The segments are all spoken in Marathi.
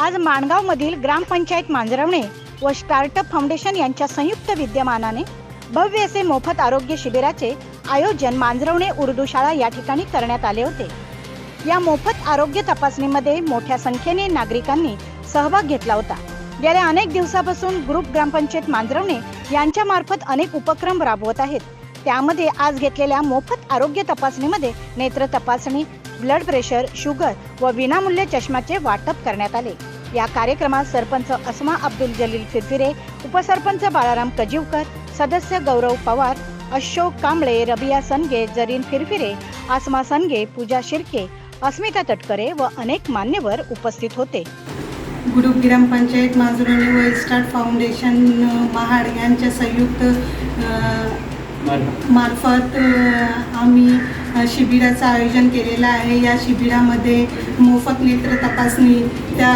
आज माणगावमधील ग्रामपंचायत मांजरवणे व स्टार्टअप फाउंडेशन यांच्या संयुक्त विद्यमानाने भव्य असे मोफत आरोग्य शिबिराचे आयोजन मांजरवणे उर्दू शाळा या ठिकाणी करण्यात आले होते. या मोफत आरोग्य तपासणीमध्ये मोठ्या संख्येने नागरिकांनी सहभाग घेतला होता. गेल्या अनेक दिवसापासून ग्रुप ग्रामपंचायत मांजरवणे यांच्या मार्फत अनेक उपक्रम राबवत आहेत. त्यामध्ये आज घेतलेल्या मोफत आरोग्य तपासणीमध्ये नेत्र तपासणी ब्लड प्रेशर शुगर व विनामूल्य चष्म्याचे वाटप करण्यात आले. या कार्यक्रमात सरपंच अस्मा अब्दुल जलील फिरफिरे उपसरपंच बाळाराम कजीवकर सदस्य गौरव पवार अशोक कांबळे रबिया सनगे जरीन फिरफिरे आसमा सनगे पूजा शिर्के अस्मिता तटकरे व अनेक मान्यवर उपस्थित होते. गुरु ग्रामपंचायत माजुरणी व स्टार्ट फाउंडेशन महाड यांच्या संयुक्त मार्फत आम्ही शिबिराचं आयोजन केलेलं आहे. या शिबिरामध्ये मोफत नेत्र तपासणी त्या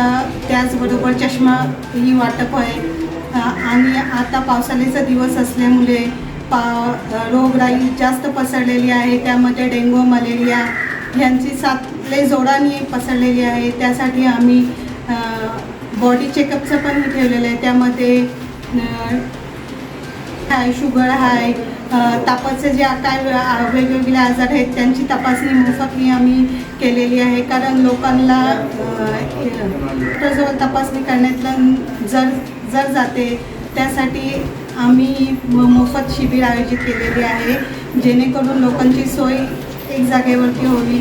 त्याचबरोबर चष्मा ही वाटप आहे. आणि आता पावसाळ्याचा दिवस असल्यामुळे पा रोगराई जास्त पसरलेली आहे. त्यामध्ये डेंग्यू मलेरिया यांची साथ जोडाने पसरलेली आहे. त्यासाठी आम्ही बॉडी चेकअपचं पण ठेवलेलं आहे. त्यामध्ये हाय शुगर हाय तापाचे जे काय वेगवेगळे आजार आहेत त्यांची तपासणी मोफतनी आम्ही केलेली आहे. कारण लोकांना डॉक्टरजवळ तपासणी करण्यातला जर जर जाते त्यासाठी आम्ही म- मोफत शिबिर आयोजित केलेली आहे. जेणेकरून लोकांची सोय एक जागेवरती होवी